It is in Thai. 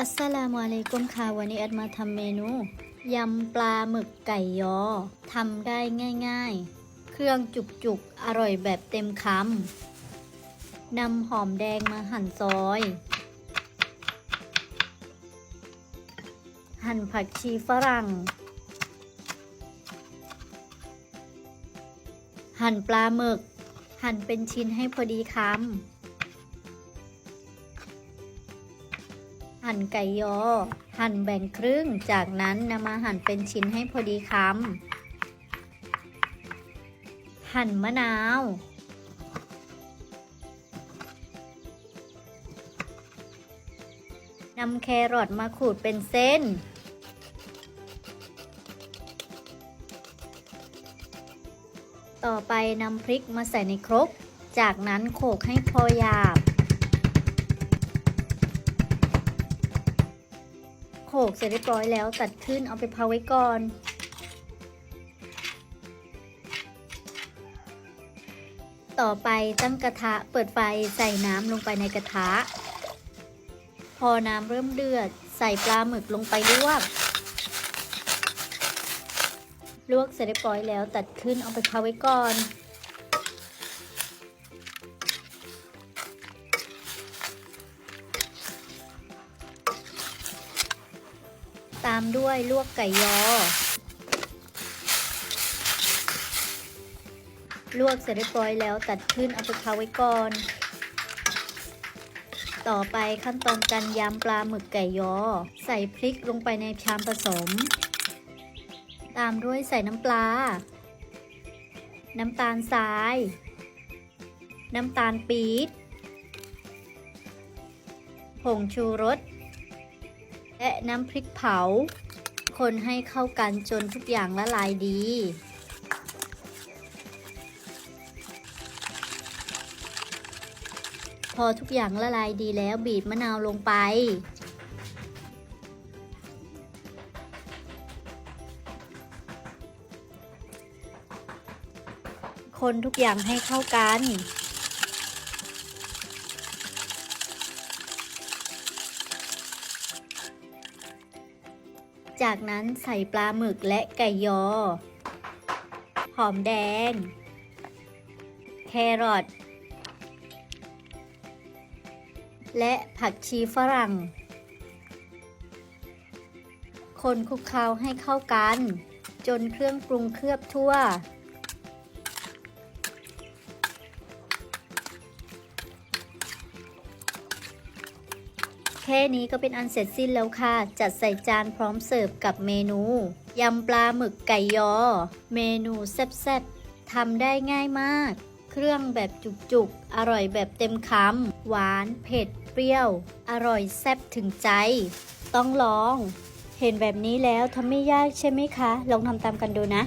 อัสสลามุอะลัยกุมค่ะวันนี้แอดมาทำเมนูยำปลาหมึกไก่ยอทำได้ง่ายๆ เครื่องจุกๆ อร่อยแบบเต็มคำนำหอมแดงมาหั่นซอย หั่นผักชีฝรั่ง หั่นปลาหมึก หั่นเป็นชิ้นให้พอดีคำ หั่นไก่ยอ หั่นแบ่งครึ่ง จากนั้นนำมาหั่นเป็นชิ้นให้พอดีคำ หั่นมะนาว นำแครอทมาขูดเป็นเส้น ต่อไปนำพริกมาใส่ในครก จากนั้นโขลกให้พอหยาบ โขกเสร็จเรียบร้อยแล้วตัดขึ้นเอาไปพักไว้ก่อน ต่อไปตั้งกระทะเปิดไฟใส่น้ำลงไปในกระทะ พอน้ำเริ่มเดือด ใส่ปลาหมึกลงไปลวก ลวกเสร็จเรียบร้อยแล้วตัดขึ้นเอาไปพักไว้ก่อน ตามด้วยลวกไก่ยอ ลวกเสร็จเรียบร้อยแล้วตัดขึ้นเอาไปพักไว้ก่อน ต่อไปขั้นตอนการยำปลาหมึกไก่ยอ ใส่พริกลงไปในชามผสม ตามด้วยใส่น้ำปลา น้ำตาลทราย น้ำตาลปี๊บผงชูรส และน้ำพริกเผา คนให้เข้ากันจนทุกอย่างละลายดี พอทุกอย่างละลายดีแล้วบีบมะนาวลงไป คนทุกอย่างให้เข้ากัน จากนั้นใส่ปลาหมึกและไก่ยอ หอมแดง แครอท และผักชีฝรั่ง คนคลุกเคล้าให้เข้ากัน จนเครื่องปรุงเคลือบทั่ว ค่นี้ก็เป็นอันเสร็จสิ้นแล้วค่ะ จัดใส่จานพร้อมเสิร์ฟกับเมนู ยำปลาหมึกไก่ยอ เมนูแซ่บๆทำได้ง่ายมาก เครื่องแบบจุกๆ อร่อยแบบเต็มคำหวานเผ็ดเปรี้ยว อร่อยแซ่บถึงใจ ต้องลอง เห็นแบบนี้แล้วทำไม่ยากใช่ไหมคะ ลองทำตามกันดูนะ